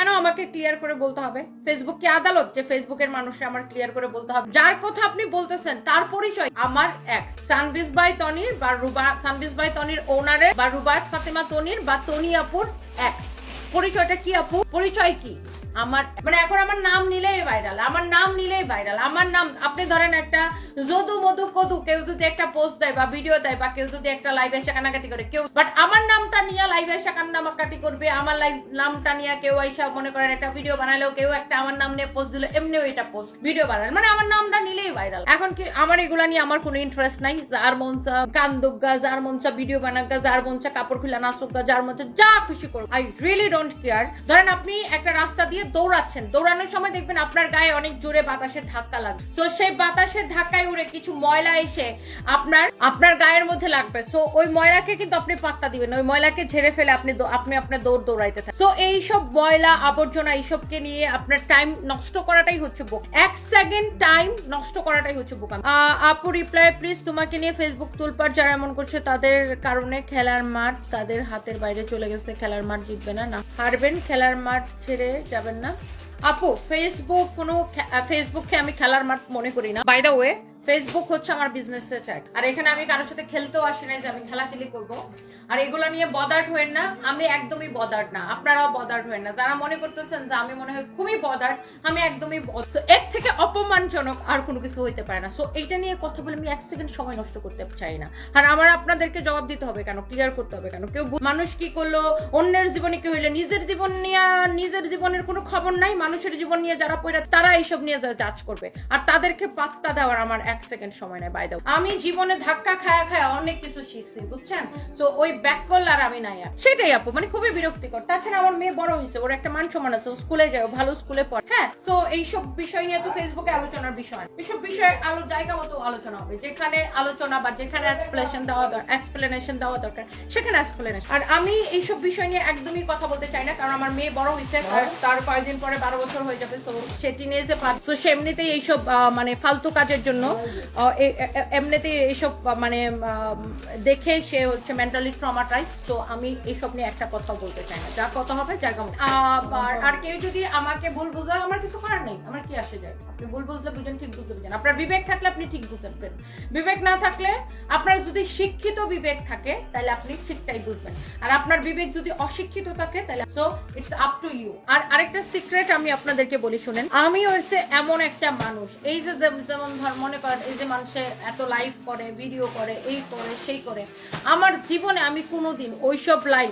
কেন আমাকে ক্লিয়ার করে বলতে হবে? ফেসবুক কি আদালত যে ফেসবুকের মানুষরা আমার ক্লিয়ার করে বলতে হবে? যার কথা আপনি বলতেছেন, তার পরিচয় আমার এক্স সানবিস বাই তনির বা রুবা সানবিস বাই তনির ওনারে বা রুবায়ত ফাতেমা তনির বা তনি আপুর এক্স পরিচয়টা কি আপু? পরিচয় কি? আমার মানে এখন আমার নাম নিলেই ভাইরাল আমার নাম নিলেই ভাইরাল আমার নাম, আপনি ধরেন একটা যদু মধু কদু, কেউ যদি একটা পোস্ট দেয় বা ভিডিও দেয় বা কেউ যদি একটা লাইভে এসে কানাকাটি করে, কেউ বাট আমার নামটা নিয়ে লাইভে এসে কান্নাকাটি করবে, আমার লাইভ নামটা নিয়ে কেউ এসে মনে করেন একটা ভিডিও বানালেও কেউ একটা আমার নাম নিয়ে পোস্ট দিল, এমনিও এটা পোস্ট ভিডিও বানাল মানে আমার নামটা নিলেই ভাইরাল এখন কি আমার এগুলা নিয়ে আমার কোনো ইন্টারেস্ট নাই, যার মনসা কান দুগ্গা যার মনসা ভিডিও বানাগা যার মনসা কাপড় খুলে নাচুক যার মনসা যা খুশি করুক আই রিয়েলি ডোন্ট কেয়ার ধরেন আপনি একটা রাস্তা দিয়ে দৌড়াচ্ছেন। দৌড়ানোর সময় দেখবেন আপনার গায়ে অনেক জোরে বাতাসের ধাক্কা লাগবে সো সেই বাতাসের ধাক্কায় উড়ে কিছু ময়লা এসে আপনার আপনার গায়ের মধ্যে লাগবে। সো ওই ময়লাকে কিন্তু আপনি পাত্তা দিবেন ওই ময়লাকে ঝেড়ে ফেলে আপনি আপনি আপনার দৌড় দৌড়াইতে থাকেন। সো এইসব ময়লা, আবর্জনা এইসবকে নিয়ে আপনার টাইম নষ্ট করাটাই হচ্ছে বোক। এক সেকেন্ড টাইম নষ্ট করাটাই হচ্ছে বোক। আপু রিপ্লাই প্লিজ তোমাকে নিয়ে ফেসবুক তুলপার যারা এমন করছে, তাদের কারণে খেলার মাঠ তাদের হাতের বাইরে চলে গেছে। খেলার মাঠ জিতবে না না, হারবেন। খেলার মাঠ ছেড়ে যাবেন না। আপু ফেসবুক কোনো ফেসবুককে আমি খেলার মাঠ মনে করি না। বাই দ্য ওয়ে ফেসবুক হচ্ছে আমার বিজনেসের চাই আর এখানে আমি কারোর সাথে খেলতেও আসি না যে আমি খেলাখেলি করব। আর এগুলো নিয়ে বদার্ড হয়েন না, আমি একদমই বদার্ড না। আপনারাও বদার্ড হয়েন না। যারা মনে করতেছেন যে আমি মনে হয় খুবই বদার্ড আমি একদমই এর থেকে অপমানজনক আর কোনো কিছু হইতে পারে না। সো এইটা নিয়ে কথা বলে আমি এক সেকেন্ড সময় নষ্ট করতে চাই না। আর আমার আপনাদেরকে জবাব দিতে হবে কেন? ক্লিয়ার করতে হবে কেন? কেউ মানুষ কি করল? অন্যের জীবনে কি হইল? নিজের জীবন নিয়ে, নিজের জীবনের কোনো খবর নাই। মানুষের জীবন নিয়ে যারা পড়ে, তারা এইসব নিয়ে জাজ করবে। আর তাদেরকে পাত্তা দেওয়ার আমার এক সেকেন্ড সময় নেই বাইদাও আমি জীবনে ধাক্কা খায়া খায়া অনেক কিছু শিখছি বুঝছেন? তো ওই ব্যাক করল আর আমি নাই আর। সেটাই আপু মানে খুবই বিরক্তিকর। তাছাড়া আমার মেয়ে বড় হয়েছে ওর একটা মান সম্মান আছে স্কুলে যায় ভালো স্কুলে পড়ে। হ্যাঁ তো এইসব বিষয় নিয়ে তো ফেসবুকে আলোচনার বিষয়। এইসব বিষয়ে আলো জায়গা মতো আলোচনা হবে যেখানে আলোচনা বা যেখানে এক্সপ্লেনেশন দেওয়া দরকার এক্সপ্লেনেশন দেওয়া দরকার সেখানে এক্সপ্লেনেশন আর আমি এইসব বিষয় নিয়ে একদমই কথা বলতে চাই না কারণ আমার মেয়ে বড় হয়েছে তার কয়েকদিন পরে বারো বছর হয়ে যাবে তো সে টিনেজে তো সে এমনিতেই এইসব মানে ফালতু কাজের জন্য আহ, এ- এ- এ- এমনিতেই এইসব মানে দেখে সে হচ্ছে মেন্টালি ট্রমাটাইজ তো আমি এইসব নিয়ে একটা কথা বলতে চাই না। যা কথা হবে জায়গা মতো। আর কেউ যদি আমাকে ভুল বুঝা আমার কিছু করার নেই। আমার কি আসে যায়? আপনি ভুল বুঝলে বুঝেন ঠিক বুঝতে বুঝেন আপনার বিবেক থাকলে আপনি ঠিক বুঝবেন বিবেক না থাকলে আপনার যদি শিক্ষিত বিবেক থাকে তাহলে আপনি ঠিকটাই বুঝবেন। আর আপনার বিবেক যদি অশিক্ষিত থাকে তাহলে so it's up to you আর আরেকটা সিক্রেট আমি আপনাদেরকে বলি শুনেন। আমি হচ্ছে এমন একটা মানুষ। এই যে যেমন ধর মনে করেন এই যে মানুষে এত লাইভ করে ভিডিও করে, এই করে, সেই করে। আমার জীবনে আমি কোনোদিন ওইসব লাইভ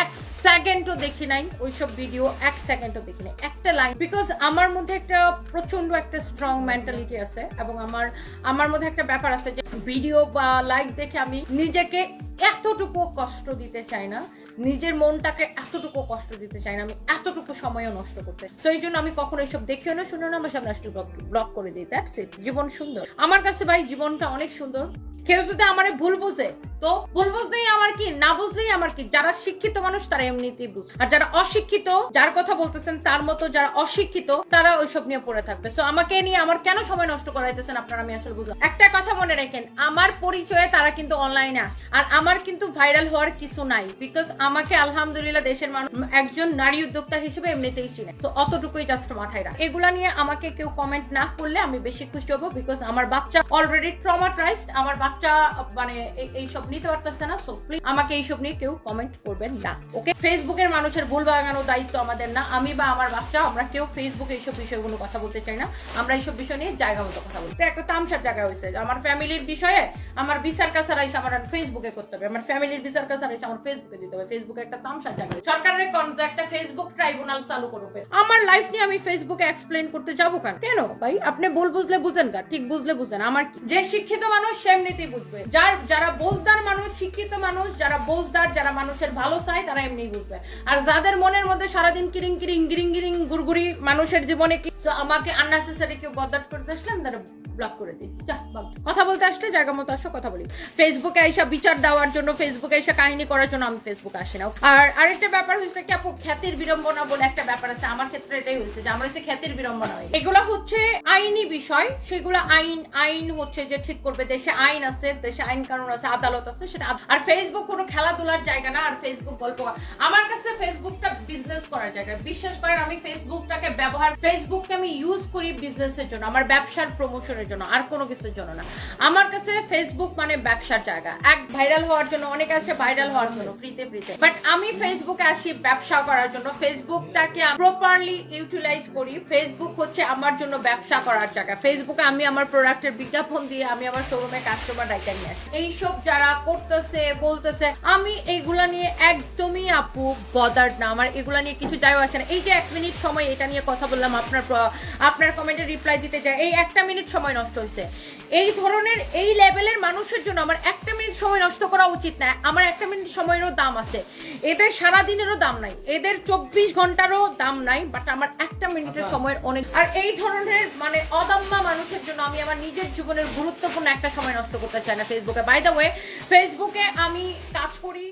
এক সেকেন্ডও দেখি নাই, ওইসব ভিডিও এক সেকেন্ডও দেখি নাই। একটা লাইন বিকজ আমার মধ্যে একটা প্রচণ্ড একটা স্ট্রং মেন্টালিটি আছে এবং আমার আমার মধ্যে একটা ব্যাপার আছে যে ভিডিও বা লাইক দেখে আমি নিজেকে এতটুকু কষ্ট দিতে চাই না, নিজের মনটাকে এতটুকু কষ্ট দিতে চাই না, আমি এতটুকু সময়ও নষ্ট করতে তো এই জন্য আমি কখনো এসব দেখিও না শুনো না, আমার সামনে আসলে ব্লক করে দিই দ্যাটস ইট জীবন সুন্দর। আমার কাছে ভাই জীবনটা অনেক সুন্দর। কেউ যদি আমারে ভুল বুঝে, তো ভুল বুঝলেই আমার কি, না বুঝলেই আমার কি? যারা শিক্ষিত মানুষ, তারা এমনিতেই বুঝ। আর যারা অশিক্ষিত, যার কথা বলতেছেন, তার মতো যারা অশিক্ষিত, তারা ওইসব নিয়ে পড়ে থাকবে। তো আমাকে নিয়ে আমার কেন সময় নষ্ট করাইতেছেন আপনারা আমি আসলে বুঝলাম একটা কথা মনে রাখেন, আমার পরিচয়ে তারা কিন্তু অনলাইনে আসে। আর আমার কিন্তু ভাইরাল হওয়ার কিছু নাই বিকজ আমাকে আলহামদুলিল্লাহ দেশের মানুষ একজন নারী উদ্যোক্তা হিসেবে এমনিতেই চিনে। তো অতটুকুই জাস্ট মাথায় রাখ। এগুলা নিয়ে আমাকে কেউ কমেন্ট না করলে আমি বেশি খুশি হব বিকজ আমার বাচ্চা অলরেডি ট্রমাটাইজড আমার বাচ্চা মানে এইসব নিতে পারতেছে না সো প্লিজ আমাকে এইসব নিয়ে কেউ কমেন্ট করবেন না ওকে ফেসবুকের মানুষের ভুল বাগানোর দায়িত্ব আমাদের না, আমি বা আমার বাচ্চা, আমরা কেউ ফেসবুকে এইসব বিষয়গুলো কথা বলতে চাই না, আমরা এইসব বিষয় নিয়ে জায়গা মতো কথা বলতে একটা তামসার জায়গা হয়েছে আমার ফ্যামিলির বিষয়ে, আমার বিচার কাছার এসে আমার ফেসবুকে করতে হবে। আমার ফ্যামিলির বিচার কাছার এসে আমার ফেসবুকে দিতে হবে। ফেসবুকে একটা তামসার জায়গা সরকারের কোন যে একটা ফেসবুক ট্রাইব্যুনাল চালু করবে আমার লাইফ নিয়ে আমি ফেসবুকে এক্সপ্লেন করতে যাব কেন? কেন ভাই? আপনি ভুল বুঝলে বুঝেন না, ঠিক বুঝলে বুঝেন। আমার যে শিক্ষিত মানুষ সে এমনিতেই বুঝবে। যার, যারা বোঝদার মানুষ, শিক্ষিত মানুষ, যারা বোঝদার, যারা মানুষের ভালো চায়, তারা এমনি বুঝবে। আর যাদের মনের মধ্যে সারাদিন কিরিং কিরিং গিরিং গিরিং গুড়গুড়ি মানুষের জীবনে কি আমাকে আননেসেসারি কেউ বদার করতে আসলাম তারা ব্লক করে দিই। যা কথা বলতে আসলে জায়গা মতো আসো, কথা বলি। ফেসবুকে এসে বিচার দেওয়ার জন্য ফেসবুকে এসে কাহিনী করার জন্য আমি ফেসবুকে আসি না। আর আরেকটা ব্যাপার হচ্ছে কি, আপু, খ্যাতির বিড়ম্বনা বলে একটা ব্যাপার আছে। আমার ক্ষেত্রে এটাই হয়েছে যে, আমার হচ্ছে খ্যাতির বিড়ম্বনা হয় এগুলো হচ্ছে আইনি বিষয়। সেগুলো আইন আইন হচ্ছে যে ঠিক করবে। দেশে আইন আছে, দেশে আইন কানুন আছে, আদালত আছে, সেটা আর ফেসবুক কোনো খেলাধুলার জায়গা না, আর ফেসবুক গল্প আমার কাছে ফেসবুকটা বিজনেস করার জায়গা। বিশ্বাস করেন, আমি ফেসবুকটাকে ব্যবহার ফেসবুককে আমি ইউজ করি বিজনেসের জন্য, আমার ব্যবসার প্রমোশনের জন্য, আর কোনো কিছুর জন্য না। আমার কাছে ফেসবুক মানে ব্যবসার জায়গা। এক ভাইরাল হওয়ার জন্য, অনেকে আসে ভাইরাল হওয়ার জন্য ফ্রিতে ফ্রিতে বাট আমি ফেসবুকে আসি ব্যবসা করার জন্য ফেসবুকটাকে প্রপারলি ইউটিলাইজ করি। ফেসবুক হচ্ছে আমার জন্য ব্যবসা করার জায়গা। ফেসবুকে আমি আমার প্রোডাক্টের বিজ্ঞাপন দিয়ে আমি আমার শোরুমে কাস্টমার ডাইকা নিয়ে আসি। এইসব যারা করতেছে, বলতেছে, আমি এইগুলা নিয়ে একদমই আপু বদার না। আমার এগুলা নিয়ে কিছু যাই আসে না। এই যে এক মিনিট সময়, এটা নিয়ে কথা বললাম আপনার আপনার কমেন্টে রিপ্লাই দিতে যায়। এই একটা মিনিট সময় নষ্ট হয়েছে। এই ধরনের এই লেভেলের মানুষের জন্য আমার একটা মিনিট সময় নষ্ট করা উচিত না। আমার একটা মিনিট সময়েরও দাম আছে। এদের সারা দিনেরও দাম নাই। এদের চব্বিশ ঘন্টারও দাম নাই বাট আমার একটা মিনিটের সময়ের অনেক আর এই ধরনের মানে অদম্য মানুষের জন্য আমি আমার নিজের জীবনের গুরুত্বপূর্ণ একটা সময় নষ্ট করতে চাই না ফেসবুকে বাই দ্য ওয়ে ফেসবুকে আমি কাজ করি।